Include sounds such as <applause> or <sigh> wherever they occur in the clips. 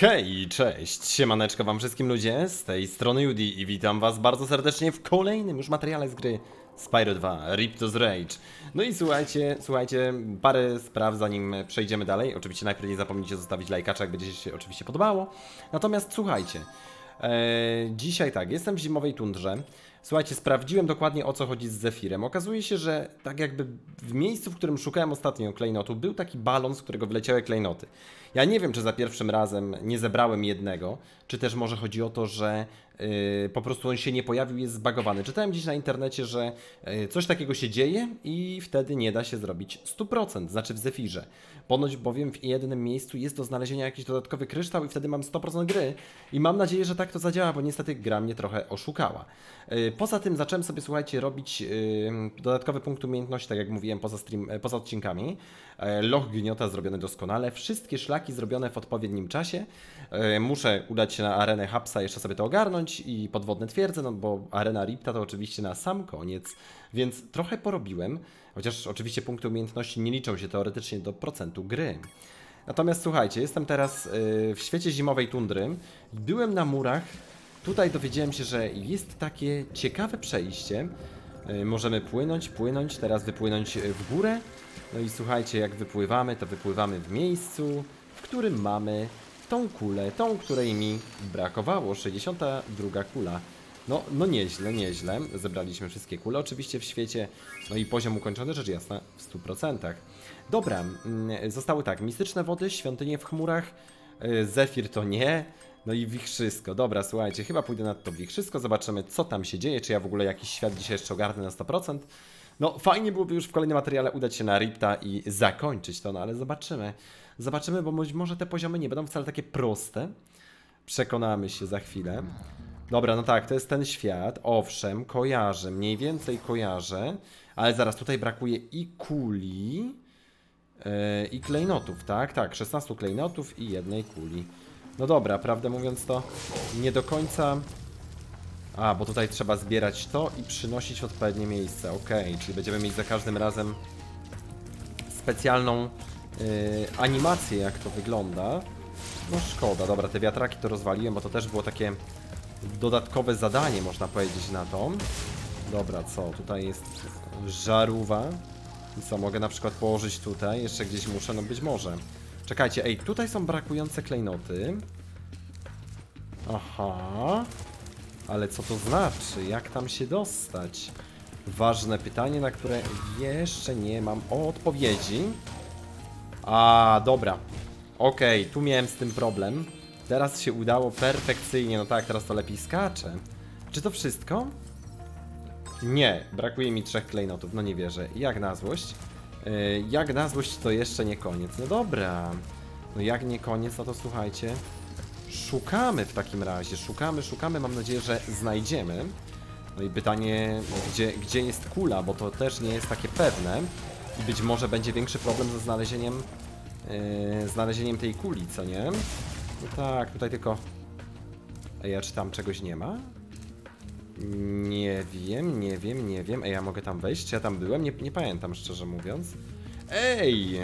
Hej, cześć, siemaneczko wam wszystkim ludzie, z tej strony Judy i witam was bardzo serdecznie w kolejnym już materiale z gry Spyro 2, Riptos Rage. No i słuchajcie, słuchajcie, parę spraw zanim przejdziemy dalej, oczywiście najpierw nie zapomnijcie zostawić lajkacza, jak będzie się oczywiście podobało. Natomiast słuchajcie, e, dzisiaj tak, jestem w zimowej tundrze, Słuchajcie, sprawdziłem dokładnie o co chodzi z Zefirem. Okazuje się, że tak jakby w miejscu, w którym szukałem ostatnio klejnotu, był taki balon, z którego wyleciały klejnoty. Ja nie wiem, czy za pierwszym razem nie zebrałem jednego, czy też może chodzi o to, że yy, po prostu on się nie pojawił, jest zbagowany. Czytałem gdzieś na internecie, że yy, coś takiego się dzieje i wtedy nie da się zrobić 100%, znaczy w Zefirze. Ponoć bowiem w jednym miejscu jest do znalezienia jakiś dodatkowy kryształ i wtedy mam 100% gry. I mam nadzieję, że tak to zadziała, bo niestety gra mnie trochę oszukała. Yy, Poza tym zacząłem sobie, słuchajcie, robić yy, dodatkowy punkt umiejętności, tak jak mówiłem, poza, stream, e, poza odcinkami. E, Loch gniota zrobiony doskonale, wszystkie szlaki zrobione w odpowiednim czasie. E, Muszę udać się na arenę Hapsa, jeszcze sobie to ogarnąć i podwodne twierdze, no bo arena Ripta to oczywiście na sam koniec, więc trochę porobiłem, chociaż oczywiście punkty umiejętności nie liczą się teoretycznie do procentu gry. Natomiast słuchajcie, jestem teraz y, w świecie zimowej tundry. Byłem na murach. Tutaj dowiedziałem się, że jest takie ciekawe przejście. Y, Możemy płynąć, płynąć, teraz wypłynąć y, w górę. No i słuchajcie, jak wypływamy, to wypływamy w miejscu, w którym mamy tą kulę, tą, której mi brakowało. 62 kula. No, no nieźle, nieźle. Zebraliśmy wszystkie kule oczywiście w świecie. No i poziom ukończony, rzecz jasna, w 100%. Dobra, mm, zostały tak, mistyczne wody, świątynie w chmurach, y, Zefir to nie, no i wichrzysko. Dobra, słuchajcie, chyba pójdę na to wichrzysko, zobaczymy co tam się dzieje, czy ja w ogóle jakiś świat dzisiaj jeszcze ogarnę na 100%. No fajnie byłoby już w kolejnym materiale udać się na Ripta i zakończyć to, no ale zobaczymy. Zobaczymy, bo być może te poziomy nie będą wcale takie proste. Przekonamy się za chwilę. Dobra, no tak, to jest ten świat. Owszem, kojarzę, mniej więcej kojarzę, ale zaraz tutaj brakuje i kuli, yy, i klejnotów, tak? Tak, 16 klejnotów i jednej kuli. No dobra, prawdę mówiąc to nie do końca... A, bo tutaj trzeba zbierać to i przynosić w odpowiednie miejsce. Okej, czyli będziemy mieć za każdym razem specjalną yy, animację, jak to wygląda. No szkoda, dobra, te wiatraki to rozwaliłem, bo to też było takie dodatkowe zadanie, można powiedzieć na to. Dobra, co? Tutaj jest żarówa. I co, mogę na przykład położyć tutaj? Jeszcze gdzieś muszę? No być może. Czekajcie, ej, tutaj są brakujące klejnoty. Aha. Ale co to znaczy? Jak tam się dostać? Ważne pytanie, na które jeszcze nie mam odpowiedzi. A, dobra. Okej, tu miałem z tym problem. Teraz się udało perfekcyjnie. No tak, teraz to lepiej skacze. Czy to wszystko? Nie, brakuje mi trzech klejnotów, no nie wierzę. Jak na złość? Yy, jak na złość to jeszcze nie koniec. No dobra. No jak nie koniec, no to słuchajcie. Szukamy w takim razie, szukamy, szukamy, mam nadzieję, że znajdziemy. No i pytanie, gdzie, gdzie jest kula, bo to też nie jest takie pewne. I być może będzie większy problem ze znalezieniem, yy, znalezieniem tej kuli, co nie? No tak, tutaj tylko... Ej, a czy tam czegoś nie ma? Nie wiem, nie wiem, nie wiem. Ej, ja mogę tam wejść? Czy ja tam byłem? Nie, nie pamiętam, szczerze mówiąc. Ej!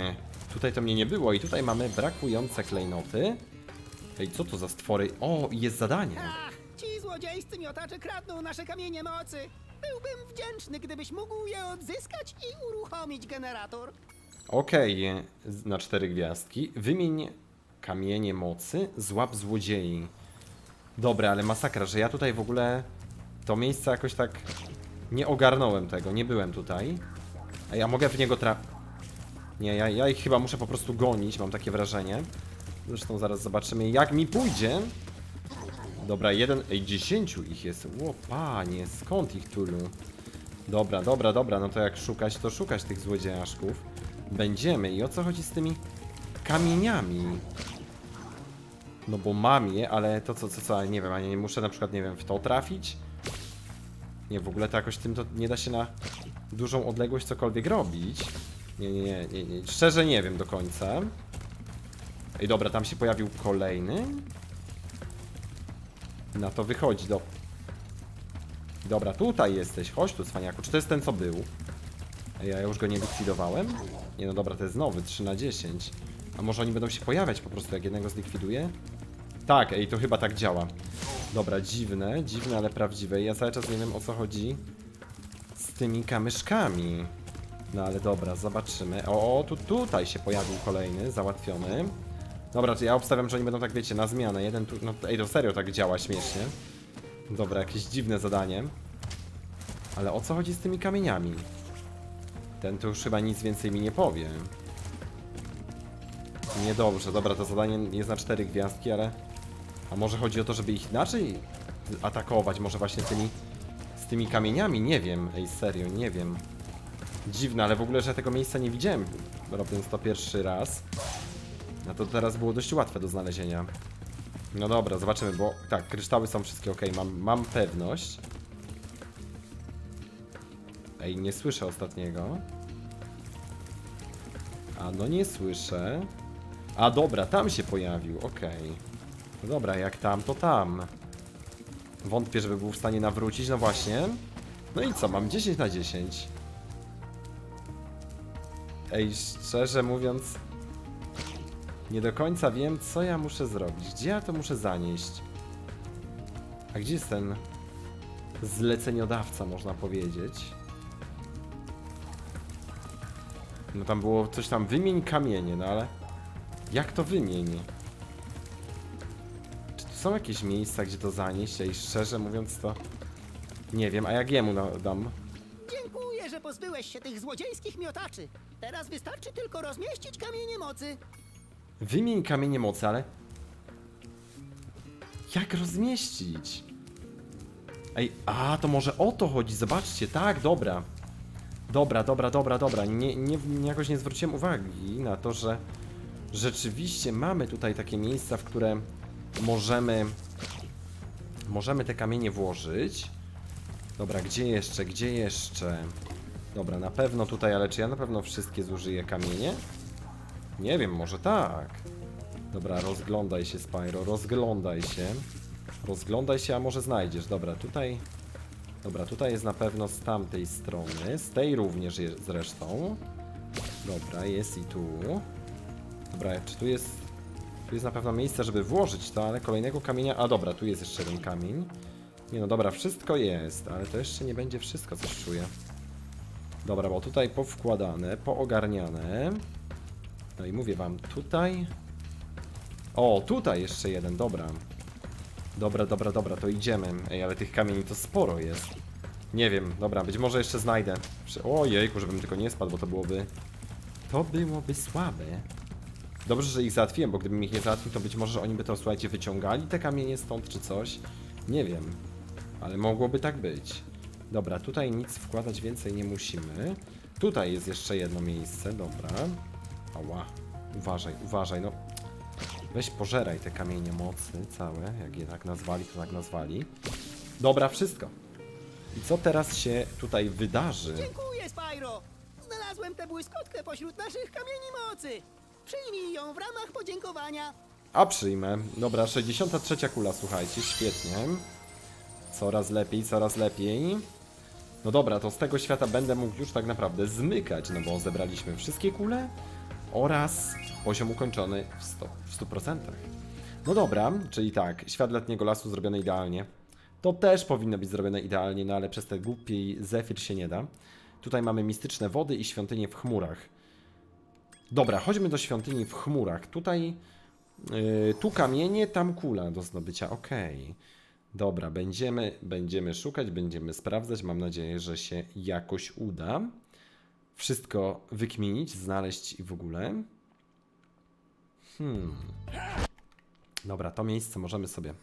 Tutaj to mnie nie było i tutaj mamy brakujące klejnoty. Ej, co to za stwory? O, jest zadanie. Ach, ci złodziejscy miotacze kradną nasze kamienie mocy. Byłbym wdzięczny, gdybyś mógł je odzyskać i uruchomić generator. Okej, na cztery gwiazdki. Wymień kamienie mocy, złap złodziei. Dobra, ale masakra, że ja tutaj w ogóle to miejsce jakoś tak nie ogarnąłem tego, nie byłem tutaj. A ja mogę w niego tra... Nie, ja, ja ich chyba muszę po prostu gonić, mam takie wrażenie. Zresztą zaraz zobaczymy jak mi pójdzie. Dobra, jeden... Ej, dziesięciu ich jest. Ło, panie, skąd ich tylu? Dobra, dobra, dobra, no to jak szukać, to szukać tych złodziejaszków. Będziemy. I o co chodzi z tymi kamieniami? No bo mam je, ale to co, co, co, nie wiem, a nie muszę na przykład, nie wiem, w to trafić? Nie, w ogóle to jakoś tym to nie da się na dużą odległość cokolwiek robić. Nie, nie, nie, nie, nie. szczerze nie wiem do końca. Ej, dobra, tam się pojawił kolejny. Na to wychodzi, do... Dobra, tutaj jesteś, chodź tu, cwaniaku. Czy to jest ten, co był? Ej, ja już go nie likwidowałem? Nie, no dobra, to jest nowy, 3 na 10. A może oni będą się pojawiać po prostu, jak jednego zlikwiduję? Tak, ej, to chyba tak działa. Dobra, dziwne, dziwne, ale prawdziwe. Ja cały czas nie wiem o co chodzi z tymi kamyszkami. No ale dobra, zobaczymy. O, tu, tutaj się pojawił kolejny, załatwiony. Dobra, to ja obstawiam, że oni będą tak, wiecie, na zmianę. Jeden tu, no ej, to serio tak działa śmiesznie. Dobra, jakieś dziwne zadanie. Ale o co chodzi z tymi kamieniami? Ten tu już chyba nic więcej mi nie powie. Niedobrze, dobra, to zadanie jest na cztery gwiazdki, ale... A może chodzi o to, żeby ich inaczej atakować? Może właśnie tymi... Z tymi kamieniami? Nie wiem, ej, serio, nie wiem. Dziwne, ale w ogóle, że tego miejsca nie widziałem, robiąc to pierwszy raz. No to teraz było dość łatwe do znalezienia. No dobra, zobaczymy, bo tak, kryształy są wszystkie ok, mam, mam pewność. Ej, nie słyszę ostatniego. A no nie słyszę. A dobra, tam się pojawił, okej. No dobra, jak tam, to tam. Wątpię, żeby był w stanie nawrócić, no właśnie. No i co, mam 10 na 10. Ej, szczerze mówiąc, nie do końca wiem, co ja muszę zrobić. Gdzie ja to muszę zanieść? A gdzie jest ten zleceniodawca, można powiedzieć? No tam było coś tam, wymień kamienie, no ale jak to wymień? Czy tu są jakieś miejsca, gdzie to zanieść? Ej, szczerze mówiąc to nie wiem, a jak jemu na- dam? Dziękuję, że pozbyłeś się tych złodziejskich miotaczy. Teraz wystarczy tylko rozmieścić kamienie mocy. Wymień kamienie mocy, ale... Jak rozmieścić? Ej, a to może o to chodzi, zobaczcie, tak, dobra. Dobra, dobra, dobra, dobra. Nie, nie, nie- jakoś nie zwróciłem uwagi na to, że rzeczywiście mamy tutaj takie miejsca, w które możemy możemy te kamienie włożyć. Dobra, gdzie jeszcze, gdzie jeszcze? Dobra, na pewno tutaj, ale czy ja na pewno wszystkie zużyję kamienie? Nie wiem, może tak. Dobra, rozglądaj się, Spyro, rozglądaj się. Rozglądaj się, a może znajdziesz. Dobra, tutaj... Dobra, tutaj jest na pewno z tamtej strony. Z tej również jest zresztą. Dobra, jest i tu. Dobra, czy tu jest... Tu jest na pewno miejsce, żeby włożyć to, ale kolejnego kamienia... A dobra, tu jest jeszcze jeden kamień. Nie no, dobra, wszystko jest, ale to jeszcze nie będzie wszystko, coś czuję. Dobra, bo tutaj powkładane, poogarniane. No i mówię wam, tutaj... O, tutaj jeszcze jeden, dobra. Dobra, dobra, dobra, to idziemy. Ej, ale tych kamieni to sporo jest. Nie wiem, dobra, być może jeszcze znajdę. Ojejku, żebym tylko nie spadł, bo to byłoby... To byłoby słabe. Dobrze, że ich załatwiłem, bo gdybym ich nie załatwił, to być może oni by to, słuchajcie, wyciągali te kamienie stąd czy coś. Nie wiem. Ale mogłoby tak być. Dobra, tutaj nic wkładać więcej nie musimy. Tutaj jest jeszcze jedno miejsce, dobra. Ała. Uważaj, uważaj, no. Weź pożeraj te kamienie mocy całe, jak je tak nazwali, to tak nazwali. Dobra, wszystko. I co teraz się tutaj wydarzy? Dziękuję, Spyro. Znalazłem tę błyskotkę pośród naszych kamieni mocy. Przyjmij ją w ramach podziękowania. A przyjmę. Dobra, 63 kula, słuchajcie, świetnie. Coraz lepiej, coraz lepiej. No dobra, to z tego świata będę mógł już tak naprawdę zmykać, no bo zebraliśmy wszystkie kule oraz poziom ukończony w 100%. W 100%. No dobra, czyli tak, świat letniego lasu zrobiony idealnie. To też powinno być zrobione idealnie, no ale przez ten głupi zefir się nie da. Tutaj mamy mistyczne wody i świątynię w chmurach. Dobra, chodźmy do świątyni w chmurach. Tutaj Yy, tu kamienie, tam kula do zdobycia. Okej. Dobra, będziemy, będziemy szukać, będziemy sprawdzać. Mam nadzieję, że się jakoś uda. Wszystko wykminić, znaleźć i w ogóle. Hmm. Dobra, to miejsce możemy sobie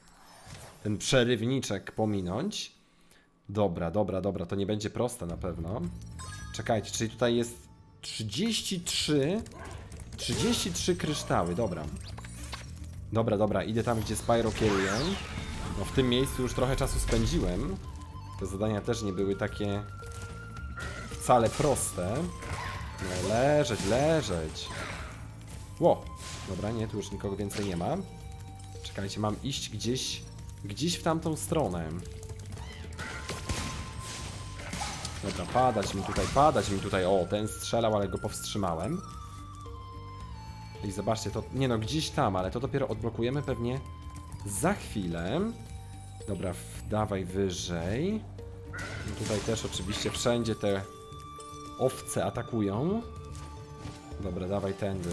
ten przerywniczek pominąć. Dobra, dobra, dobra, to nie będzie proste na pewno. Czekajcie, czyli tutaj jest 33 33 kryształy, dobra. Dobra, dobra, idę tam, gdzie Spyro kieruje. No w tym miejscu już trochę czasu spędziłem. Te zadania też nie były takie wcale proste. No leżeć, leżeć. Ło, dobra, nie, tu już nikogo więcej nie ma. Czekajcie, mam iść gdzieś, gdzieś w tamtą stronę. Dobra, padać mi tutaj, padać mi tutaj. O, ten strzelał, ale go powstrzymałem. I zobaczcie, to nie no, gdzieś tam, ale to dopiero odblokujemy pewnie za chwilę. Dobra, dawaj wyżej. No tutaj też oczywiście wszędzie te owce atakują. Dobra, dawaj tędy.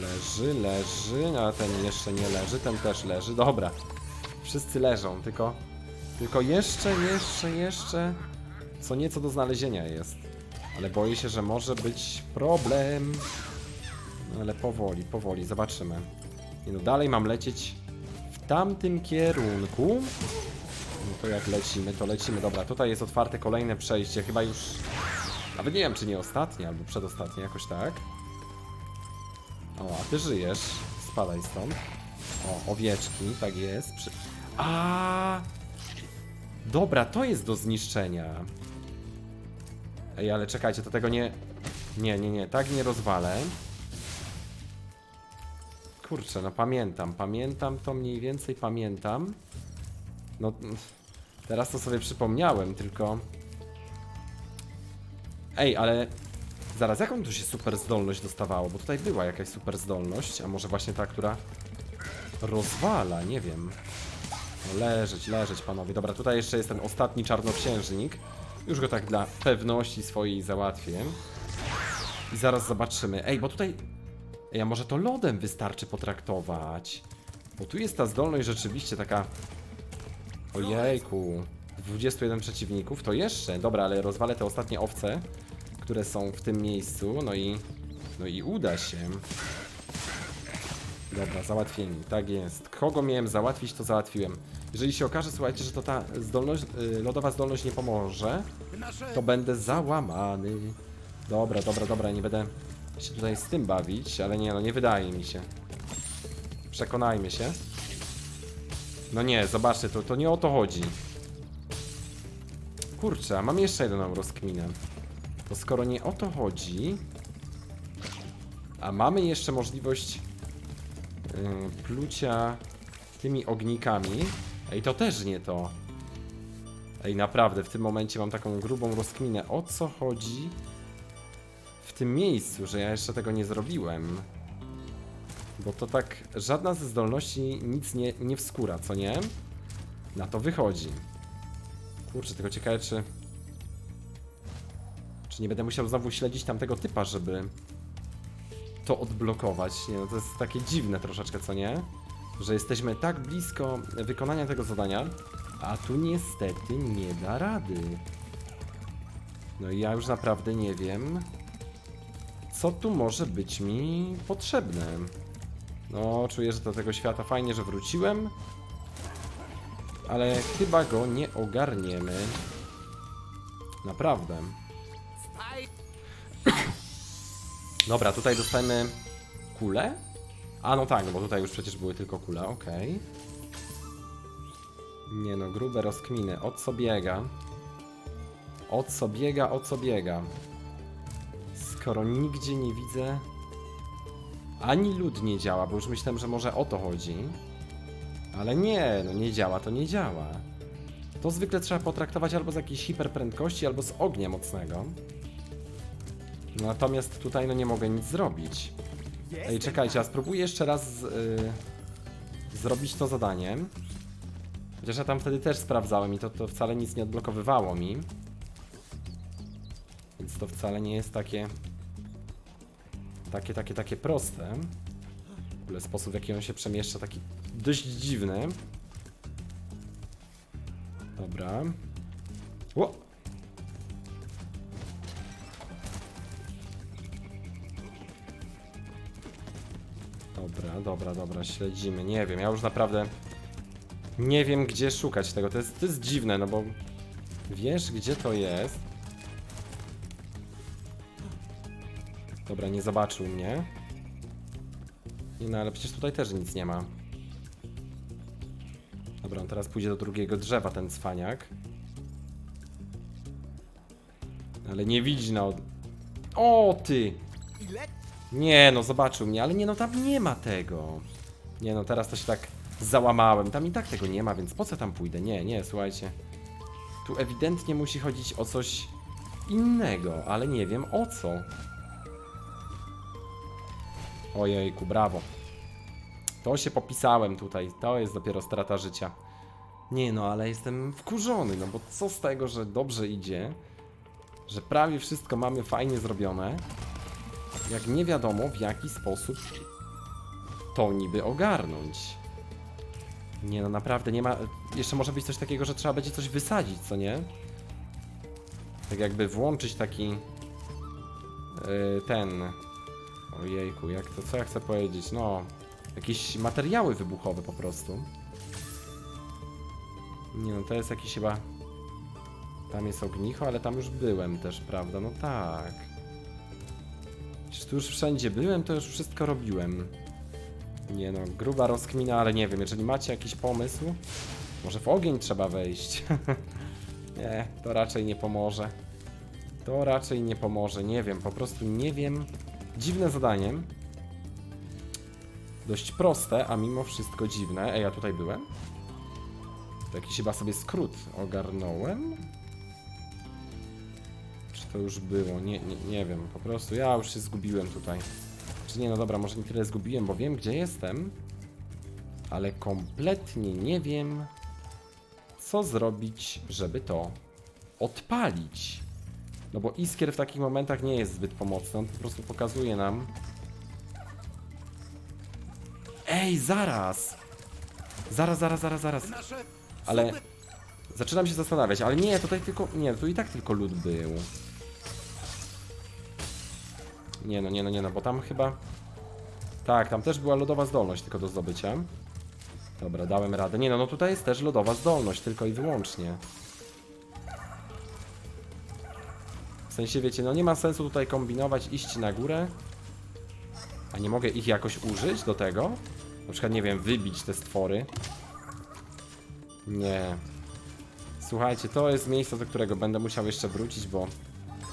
Leży, leży, no, a ten jeszcze nie leży, ten też leży. Dobra, wszyscy leżą, tylko, tylko jeszcze, jeszcze, jeszcze co nieco do znalezienia jest. Ale boję się, że może być problem. No ale powoli, powoli, zobaczymy. Nie no, dalej mam lecieć w tamtym kierunku. No to jak lecimy, to lecimy. Dobra, tutaj jest otwarte kolejne przejście, chyba już... Nawet nie wiem, czy nie ostatnie, albo przedostatnie, jakoś tak. O, a ty żyjesz. Spadaj stąd. O, owieczki, tak jest. Przy... A. Dobra, to jest do zniszczenia. Ej, ale czekajcie, to tego nie... Nie, nie, nie, tak nie rozwalę. Kurczę, no pamiętam, pamiętam to mniej więcej pamiętam. No, teraz to sobie przypomniałem, tylko... Ej, ale Zaraz, jaką tu się super zdolność dostawało? Bo tutaj była jakaś super zdolność, a może właśnie ta, która rozwala, nie wiem. No leżeć, leżeć, panowie. Dobra, tutaj jeszcze jest ten ostatni czarnoksiężnik. Już go tak dla pewności swojej załatwię. I zaraz zobaczymy. Ej, bo tutaj... Ej, a może to lodem wystarczy potraktować? Bo tu jest ta zdolność rzeczywiście taka... Ojejku. 21 przeciwników, to jeszcze. Dobra, ale rozwalę te ostatnie owce które są w tym miejscu, no i no i uda się. Dobra, załatwieni, tak jest. Kogo miałem załatwić, to załatwiłem. Jeżeli się okaże, słuchajcie, że to ta zdolność, y, lodowa zdolność nie pomoże, to będę załamany. Dobra, dobra, dobra, nie będę się tutaj z tym bawić, ale nie, no nie wydaje mi się. Przekonajmy się. No nie, zobaczcie, to, to nie o to chodzi. Kurczę, mam jeszcze jedną rozkminę. To skoro nie o to chodzi, a mamy jeszcze możliwość plucia tymi ognikami, ej, to też nie to. Ej, naprawdę, w tym momencie mam taką grubą rozkminę. O co chodzi w tym miejscu, że ja jeszcze tego nie zrobiłem? Bo to tak, żadna ze zdolności nic nie, nie wskóra, co nie? Na to wychodzi. Kurczę, tylko ciekawe, czy... Czy nie będę musiał znowu śledzić tamtego typa, żeby to odblokować? Nie no, to jest takie dziwne troszeczkę, co nie? Że jesteśmy tak blisko wykonania tego zadania, a tu niestety nie da rady. No i ja już naprawdę nie wiem, co tu może być mi potrzebne. No, czuję, że do tego świata fajnie, że wróciłem, ale chyba go nie ogarniemy. Naprawdę. Dobra, tutaj dostajemy kulę? A no tak, no bo tutaj już przecież były tylko kule, okej. Nie no, grube rozkminy. O co biega? O co biega, o co biega? Skoro nigdzie nie widzę... Ani lód nie działa, bo już myślałem, że może o to chodzi. Ale nie, no nie działa, to nie działa. To zwykle trzeba potraktować albo z jakiejś hiperprędkości, albo z ognia mocnego. Natomiast tutaj no nie mogę nic zrobić. Ej, czekajcie, a spróbuję jeszcze raz y, zrobić to zadanie. Chociaż ja tam wtedy też sprawdzałem i to, to wcale nic nie odblokowywało mi. Więc to wcale nie jest takie... Takie, takie, takie proste. W ogóle sposób, w jaki on się przemieszcza, taki dość dziwny. Dobra. Ło! Dobra, dobra, dobra, śledzimy. Nie wiem, ja już naprawdę nie wiem, gdzie szukać tego. To jest, to jest dziwne, no bo wiesz, gdzie to jest. Dobra, nie zobaczył mnie. Nie no, ale przecież tutaj też nic nie ma. Dobra, on teraz pójdzie do drugiego drzewa, ten cwaniak. Ale nie widzi na. O, ty! Nie no, zobaczył mnie, ale nie no, tam nie ma tego. Nie no, teraz to się tak załamałem. Tam i tak tego nie ma, więc po co tam pójdę? Nie, nie, słuchajcie. Tu ewidentnie musi chodzić o coś innego, ale nie wiem o co. Ojejku, brawo. To się popisałem tutaj. To jest dopiero strata życia. Nie no, ale jestem wkurzony, no bo co z tego, że dobrze idzie, że prawie wszystko mamy fajnie zrobione, jak nie wiadomo w jaki sposób to niby ogarnąć. Nie no, naprawdę nie ma. Jeszcze może być coś takiego, że trzeba będzie coś wysadzić, co nie? Tak jakby włączyć taki. Yy, ten. Ojejku, jak to, co ja chcę powiedzieć? No, jakieś materiały wybuchowe po prostu. Nie no, to jest jakiś chyba... Tam jest ognicho, ale tam już byłem też, prawda? No tak. Przecież tu już wszędzie byłem, to już wszystko robiłem. Nie no, gruba rozkmina, ale nie wiem, jeżeli macie jakiś pomysł, może w ogień trzeba wejść. <laughs> nie, to raczej nie pomoże. To raczej nie pomoże, nie wiem, po prostu nie wiem. Dziwne zadanie. Dość proste, a mimo wszystko dziwne. Ej, ja tutaj byłem? To jakiś chyba sobie skrót ogarnąłem? To już było? Nie, nie, nie wiem, po prostu ja już się zgubiłem tutaj. Czy nie, no dobra, może nie tyle zgubiłem, bo wiem gdzie jestem, ale kompletnie nie wiem, co zrobić, żeby to odpalić. No bo iskier w takich momentach nie jest zbyt pomocny, on po prostu pokazuje nam. Ej, zaraz! Zaraz, zaraz, zaraz, zaraz. Ale zaczynam się zastanawiać, ale nie, tutaj tylko. Nie, tu i tak tylko lód był. Nie no, nie no, nie no, bo tam chyba. Tak, tam też była lodowa zdolność tylko do zdobycia. Dobra, dałem radę. Nie no, no tutaj jest też lodowa zdolność, tylko i wyłącznie. W sensie, wiecie, no nie ma sensu tutaj kombinować, iść na górę. A nie mogę ich jakoś użyć do tego? Na przykład, nie wiem, wybić te stwory. Nie. Słuchajcie, to jest miejsce, do którego będę musiał jeszcze wrócić, bo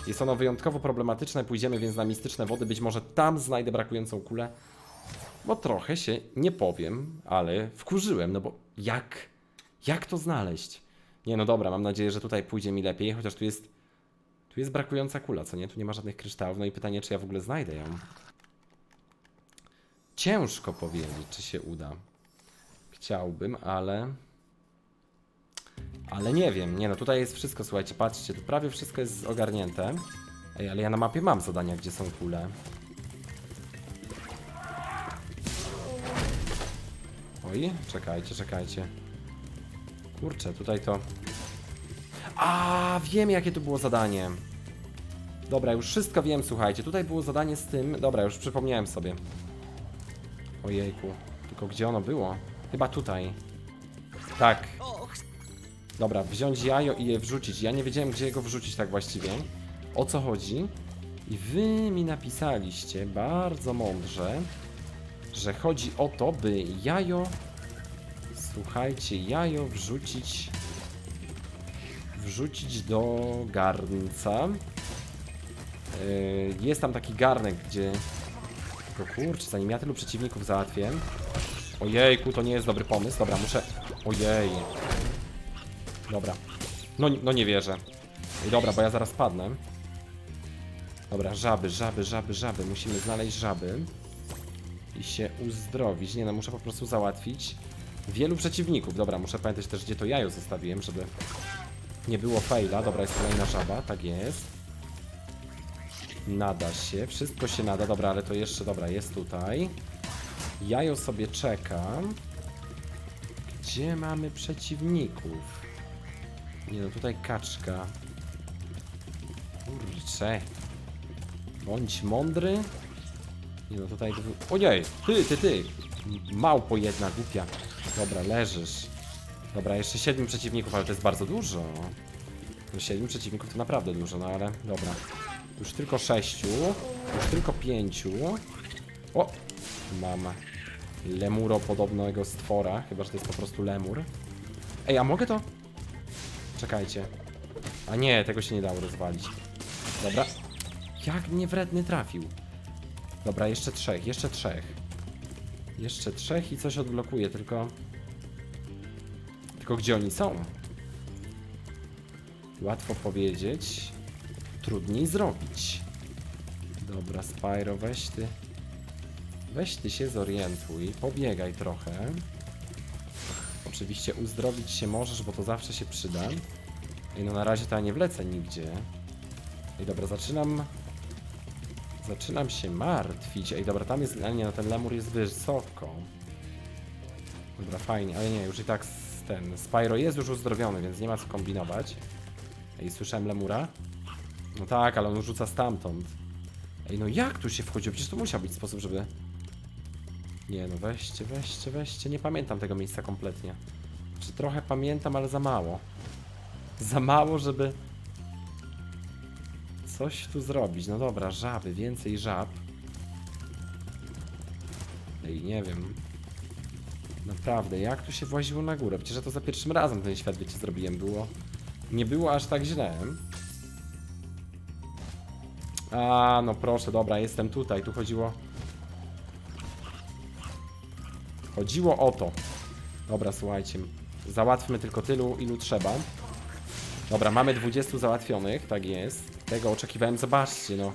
jest ono wyjątkowo problematyczne. Pójdziemy więc na mistyczne wody. Być może tam znajdę brakującą kulę. Bo trochę się nie powiem, ale wkurzyłem, no bo jak? Jak to znaleźć? Nie, no dobra, mam nadzieję, że tutaj pójdzie mi lepiej, chociaż tu jest. Tu jest brakująca kula, co nie? Tu nie ma żadnych kryształów. No i pytanie, czy ja w ogóle znajdę ją. Ciężko powiedzieć, czy się uda. Chciałbym, ale. Ale nie wiem, nie no, tutaj jest wszystko, słuchajcie, patrzcie, tu prawie wszystko jest ogarnięte. Ej, ale ja na mapie mam zadania, gdzie są kule. Oj, czekajcie, czekajcie. Kurczę, tutaj to... A, wiem jakie to było zadanie. Dobra, już wszystko wiem, słuchajcie. Tutaj było zadanie z tym... Dobra, już przypomniałem sobie. Ojejku, tylko gdzie ono było? Chyba tutaj. Tak, Dobra, wziąć jajo i je wrzucić. Ja nie wiedziałem, gdzie jego wrzucić tak właściwie. O co chodzi? I wy mi napisaliście bardzo mądrze, że chodzi o to, by jajo. Słuchajcie, jajo wrzucić. Wrzucić do garnca. Yy, jest tam taki garnek, gdzie. Tylko kurczę, zanim ja tylu przeciwników załatwię. Ojejku, to nie jest dobry pomysł. Dobra, muszę. Ojej. Dobra. No, no nie wierzę. Dobra, bo ja zaraz padnę. Dobra, żaby, żaby, żaby, żaby. Musimy znaleźć żaby. I się uzdrowić. Nie no, muszę po prostu załatwić wielu przeciwników. Dobra, muszę pamiętać też, gdzie to jajo zostawiłem, żeby nie było faila. Dobra, jest kolejna żaba, tak jest. Nada się, wszystko się nada. Dobra, ale to jeszcze, dobra, jest tutaj. Jajo sobie czekam. Gdzie mamy przeciwników? Nie no, tutaj kaczka. Kurczę. Bądź mądry. Nie no, tutaj... Ojej, ty, ty, ty. Małpo jedna, głupia. Dobra, leżysz. Dobra, jeszcze siedmiu przeciwników, ale to jest bardzo dużo. No, siedmiu przeciwników to naprawdę dużo, no ale dobra. Już tylko sześciu. Już tylko pięciu. O! Mama. Lemuro podobnego stwora, chyba że to jest po prostu lemur. Ej, a mogę to? Czekajcie. A nie, tego się nie dało rozwalić. Dobra. Jak mnie wredny trafił. Dobra, jeszcze trzech, jeszcze trzech. Jeszcze trzech i coś odblokuje, tylko... Tylko gdzie oni są? Łatwo powiedzieć. Trudniej zrobić. Dobra, Spyro, weź ty. Weź ty się zorientuj, pobiegaj trochę. Oczywiście uzdrowić się możesz, bo to zawsze się przyda. I no na razie to ja nie wlecę nigdzie. I dobra, zaczynam... Zaczynam się martwić. Ej, dobra, tam jest... Ale nie, no ten lemur jest wysoko. Dobra, fajnie, ale nie, już i tak ten... Spyro jest już uzdrowiony, więc nie ma co kombinować. Ej, słyszałem lemura? No tak, ale on rzuca stamtąd. Ej, no jak tu się wchodziło? Przecież to musiał być sposób, żeby... Nie no, weźcie, weźcie, weźcie. Nie pamiętam tego miejsca kompletnie. Czy trochę pamiętam, ale za mało. Za mało, żeby... Coś tu zrobić. No dobra, żaby, więcej żab. Ej, nie wiem. Naprawdę, jak tu się właziło na górę? Przecież ja to za pierwszym razem ten świat, wiecie, zrobiłem. Było... Nie było aż tak źle. A, no proszę, dobra, jestem tutaj. Tu chodziło... Chodziło o to. Dobra, słuchajcie. Załatwmy tylko tylu, ilu trzeba. Dobra, mamy 20 załatwionych, tak jest. Tego oczekiwałem. Zobaczcie, no.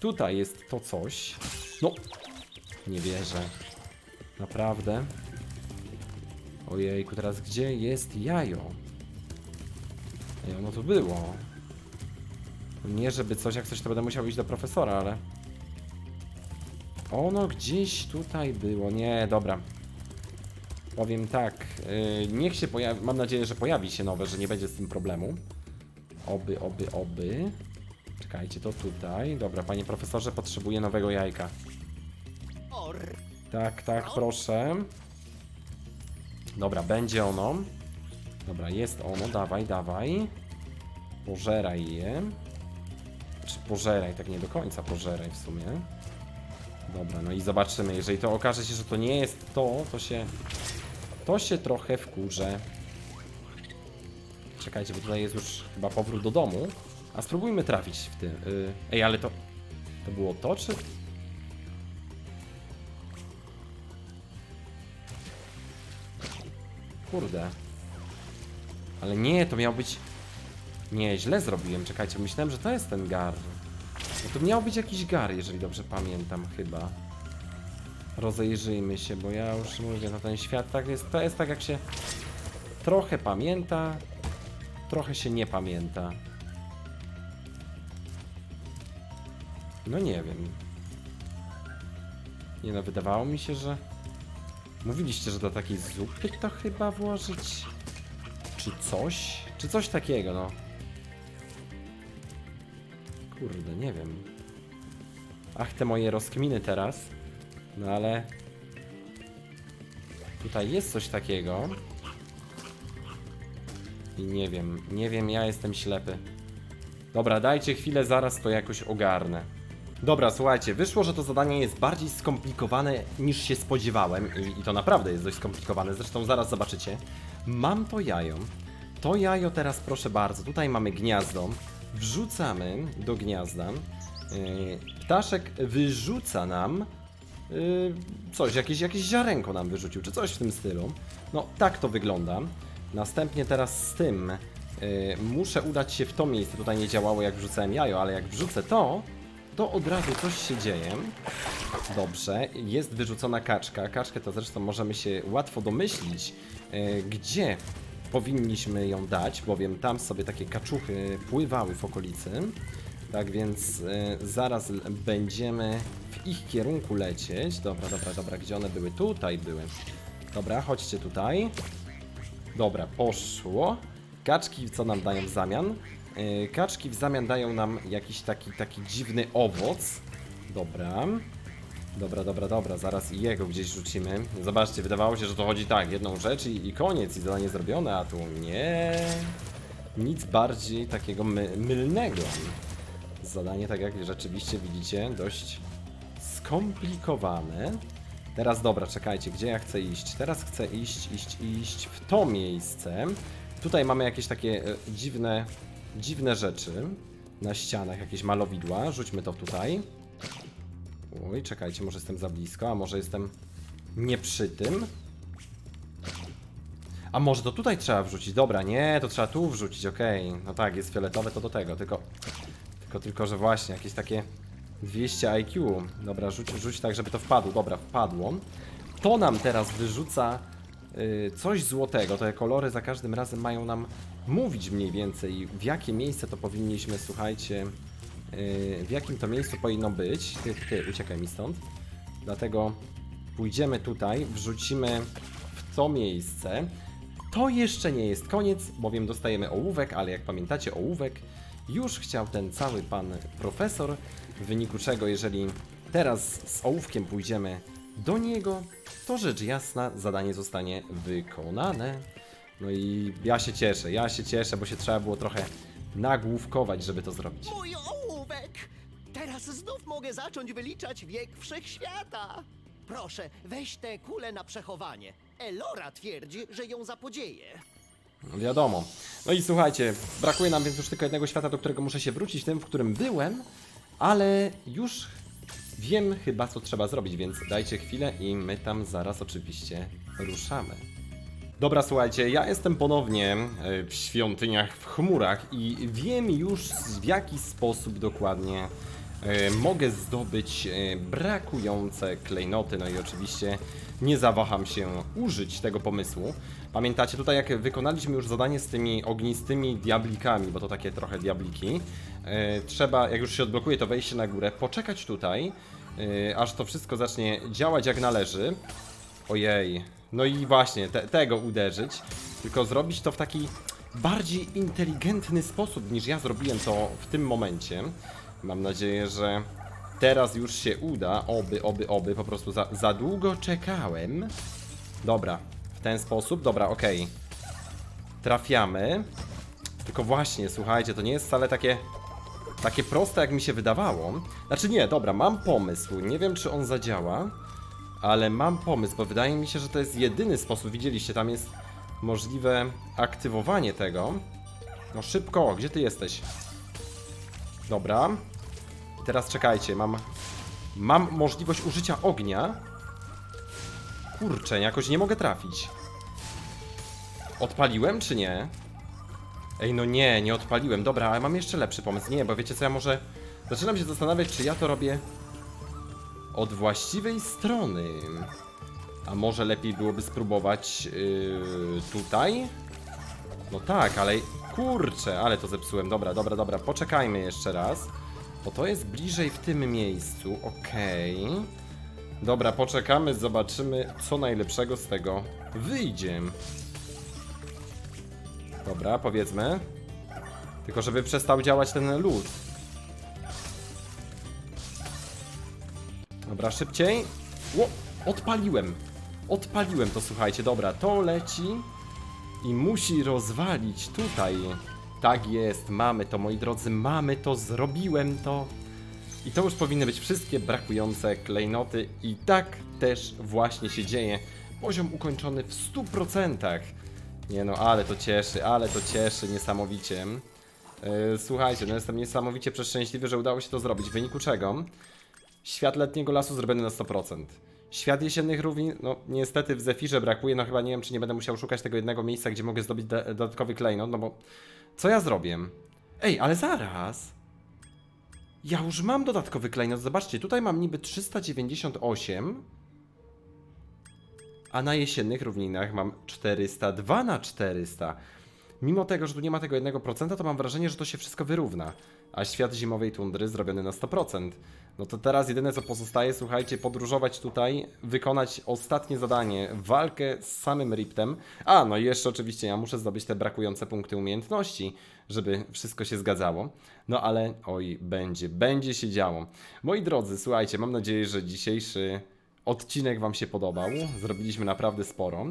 Tutaj jest to coś. No. Nie wierzę. Naprawdę. Ojejku, teraz gdzie jest jajo? Ej, ono tu było. Nie, żeby coś, jak coś, to będę musiał iść do profesora, ale... Ono gdzieś tutaj było. Nie, dobra. Powiem tak. Yy, niech się pojawi. Mam nadzieję, że pojawi się nowe, że nie będzie z tym problemu. Oby, oby, oby. Czekajcie, to tutaj. Dobra, panie profesorze, potrzebuję nowego jajka. Tak, tak, proszę. Dobra, będzie ono. Dobra, jest ono, dawaj, dawaj. Pożeraj je. Czy pożeraj, tak nie do końca pożeraj w sumie. Dobra, no i zobaczymy. Jeżeli to okaże się, że to nie jest to, to się... To się trochę wkurzę. Czekajcie, bo tutaj jest już chyba powrót do domu. A spróbujmy trafić w tym. Yy, ej, ale to... To było to, czy... Kurde. Ale nie, to miał być... Nie, źle zrobiłem, czekajcie, myślałem, że to jest ten gar. No to miał być jakiś gar, jeżeli dobrze pamiętam, chyba. Rozejrzyjmy się, bo ja już mówię, no ten świat tak jest, to jest tak jak się trochę pamięta, trochę się nie pamięta. No nie wiem. Nie no, wydawało mi się, że... Mówiliście, że do takiej zupy to chyba włożyć? Czy coś? Czy coś takiego, no. Kurde, nie wiem. Ach, te moje rozkminy teraz. No ale... Tutaj jest coś takiego. I nie wiem, nie wiem, ja jestem ślepy. Dobra, dajcie chwilę, zaraz to jakoś ogarnę. Dobra, słuchajcie, wyszło, że to zadanie jest bardziej skomplikowane niż się spodziewałem i, i to naprawdę jest dość skomplikowane, zresztą zaraz zobaczycie. Mam to jajo. To jajo teraz proszę bardzo, tutaj mamy gniazdo. Wrzucamy do gniazda. Yy, ptaszek wyrzuca nam yy, coś, jakieś, jakieś ziarenko nam wyrzucił, czy coś w tym stylu. No, tak to wygląda. Następnie teraz z tym yy, muszę udać się w to miejsce. Tutaj nie działało jak wrzucałem jajo, ale jak wrzucę to, to od razu coś się dzieje. Dobrze, jest wyrzucona kaczka. Kaczkę to zresztą możemy się łatwo domyślić, gdzie powinniśmy ją dać, bowiem tam sobie takie kaczuchy pływały w okolicy. Tak więc y, zaraz będziemy w ich kierunku lecieć. Dobra, dobra, dobra, gdzie one były? Tutaj były. Dobra, chodźcie tutaj. Dobra, poszło. Kaczki co nam dają w zamian? Yy, kaczki w zamian dają nam jakiś taki, taki dziwny owoc. Dobra. Dobra, dobra, dobra, zaraz i jego gdzieś rzucimy. Zobaczcie, wydawało się, że to chodzi tak, jedną rzecz i, i koniec, i zadanie zrobione, a tu nie. Nic bardziej takiego my, mylnego. Zadanie, tak jak rzeczywiście widzicie, dość skomplikowane. Teraz dobra, czekajcie, gdzie ja chcę iść? Teraz chcę iść, iść, iść w to miejsce. Tutaj mamy jakieś takie e, dziwne, dziwne rzeczy na ścianach, jakieś malowidła. Rzućmy to tutaj. Oj, czekajcie, może jestem za blisko, a może jestem nie przy tym. A może to tutaj trzeba wrzucić? Dobra, nie, to trzeba tu wrzucić, okej. No tak, jest fioletowe, to do tego, tylko... Tylko, tylko, że właśnie, jakieś takie 200 IQ. Dobra, rzuć, rzuć tak, żeby to wpadło. Dobra, wpadło. To nam teraz wyrzuca y, coś złotego. Te kolory za każdym razem mają nam mówić mniej więcej, w jakie miejsce to powinniśmy, słuchajcie, w jakim to miejscu powinno być. Ty, ty, uciekaj mi stąd. Dlatego pójdziemy tutaj, wrzucimy w to miejsce. To jeszcze nie jest koniec, bowiem dostajemy ołówek, ale jak pamiętacie, ołówek już chciał ten cały pan profesor, w wyniku czego, jeżeli teraz z ołówkiem pójdziemy do niego, to rzecz jasna, zadanie zostanie wykonane. No i ja się cieszę, ja się cieszę, bo się trzeba było trochę nagłówkować, żeby to zrobić. Mój ołówek! Teraz znów mogę zacząć wyliczać wiek wszechświata. Proszę, weź tę kulę na przechowanie. Elora twierdzi, że ją zapodzieje. No Wiadomo. No i słuchajcie, brakuje nam więc już tylko jednego świata, do którego muszę się wrócić, tym, w którym byłem, ale już wiem chyba, co trzeba zrobić, więc dajcie chwilę i my tam zaraz oczywiście ruszamy. Dobra, słuchajcie, ja jestem ponownie e, w świątyniach w chmurach i wiem już w jaki sposób dokładnie e, mogę zdobyć e, brakujące klejnoty. No i oczywiście nie zawaham się użyć tego pomysłu. Pamiętacie tutaj, jak wykonaliśmy już zadanie z tymi ognistymi diablikami, bo to takie trochę diabliki, trzeba, jak już się odblokuje to wejście na górę, poczekać tutaj, aż to wszystko zacznie działać jak należy. Ojej. No i właśnie, te, tego uderzyć. Tylko zrobić to w taki bardziej inteligentny sposób niż ja zrobiłem to w tym momencie. Mam nadzieję, że teraz już się uda. Oby, oby, oby. Po prostu za, za długo czekałem. Dobra, w ten sposób. Dobra, okej. Trafiamy. Tylko właśnie, słuchajcie, to nie jest wcale takie takie proste, jak mi się wydawało. Znaczy nie, dobra, mam pomysł. Nie wiem, czy on zadziała, ale mam pomysł, bo wydaje mi się, że to jest jedyny sposób. Widzieliście, tam jest możliwe aktywowanie tego. No szybko, gdzie ty jesteś? Dobra. Teraz czekajcie, mam... Mam możliwość użycia ognia. Kurczę, jakoś nie mogę trafić. Odpaliłem, czy nie? Ej, no nie, nie odpaliłem. Dobra, ale mam jeszcze lepszy pomysł. Nie, bo wiecie co, ja może... Zaczynam się zastanawiać, czy ja to robię od właściwej strony. A może lepiej byłoby spróbować yy, tutaj? No tak, ale kurczę, ale to zepsułem. Dobra, dobra, dobra, poczekajmy jeszcze raz. Bo to jest bliżej w tym miejscu, okej. Dobra, poczekamy, zobaczymy, co najlepszego z tego wyjdzie. Dobra, powiedzmy. Tylko żeby przestał działać ten lód. Dobra, szybciej. Ło, odpaliłem. Odpaliłem to, słuchajcie. Dobra, to leci i musi rozwalić tutaj. Tak jest, mamy to, moi drodzy, mamy to, zrobiłem to. I to już powinny być wszystkie brakujące klejnoty i tak też właśnie się dzieje. Poziom ukończony w 100%. Nie no, ale to cieszy, ale to cieszy niesamowicie. Yy, słuchajcie, no jestem niesamowicie przeszczęśliwy, że udało się to zrobić. W wyniku czego? Świat letniego lasu zrobiony na 100%. Świat jesiennych równin, no niestety w Zefirze brakuje, no chyba nie wiem, czy nie będę musiał szukać tego jednego miejsca, gdzie mogę zdobyć do- dodatkowy klejnot, no bo co ja zrobię? Ej, ale zaraz! Ja już mam dodatkowy klejnot, zobaczcie, tutaj mam niby 398, a na jesiennych równinach mam 402 na 400. Mimo tego, że tu nie ma tego 1%, to mam wrażenie, że to się wszystko wyrówna. A świat zimowej tundry zrobiony na 100%. No to teraz jedyne co pozostaje, słuchajcie, podróżować tutaj, wykonać ostatnie zadanie, walkę z samym Riptem. A, no i jeszcze oczywiście ja muszę zdobyć te brakujące punkty umiejętności, żeby wszystko się zgadzało. No ale oj, będzie, będzie się działo. Moi drodzy, słuchajcie, mam nadzieję, że dzisiejszy odcinek Wam się podobał. Zrobiliśmy naprawdę sporo.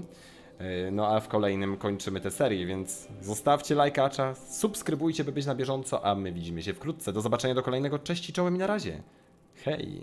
Yy, No a w kolejnym kończymy tę serię, więc zostawcie lajkacza, subskrybujcie, by być na bieżąco, a my widzimy się wkrótce. Do zobaczenia do kolejnego. Cześć i czołem na razie. Hej!